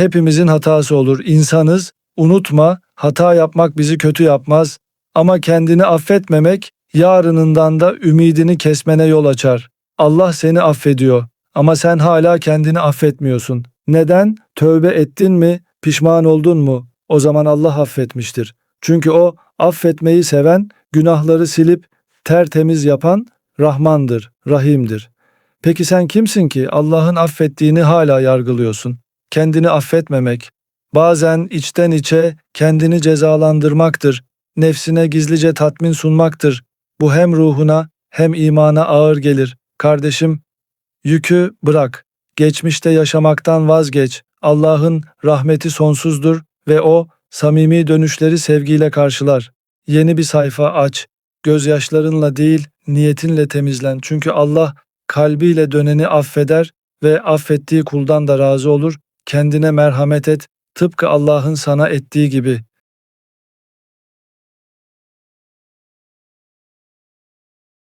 Hepimizin hatası olur. İnsanız. Unutma, hata yapmak bizi kötü yapmaz. Ama kendini affetmemek yarınından da ümidini kesmene yol açar. Allah seni affediyor ama sen hala kendini affetmiyorsun. Neden? Tövbe ettin mi? Pişman oldun mu? O zaman Allah affetmiştir. Çünkü o affetmeyi seven, günahları silip tertemiz yapan Rahmandır, Rahim'dir. Peki sen kimsin ki Allah'ın affettiğini hala yargılıyorsun? Kendini affetmemek, bazen içten içe kendini cezalandırmaktır, nefsine gizlice tatmin sunmaktır. Bu hem ruhuna hem imana ağır gelir. Kardeşim, yükü bırak. Geçmişte yaşamaktan vazgeç. Allah'ın rahmeti sonsuzdur ve o samimi dönüşleri sevgiyle karşılar. Yeni bir sayfa aç. Gözyaşlarınla değil, niyetinle temizlen. Çünkü Allah kalbiyle döneni affeder ve affettiği kuldan da razı olur. Kendine merhamet et, tıpkı Allah'ın sana ettiği gibi.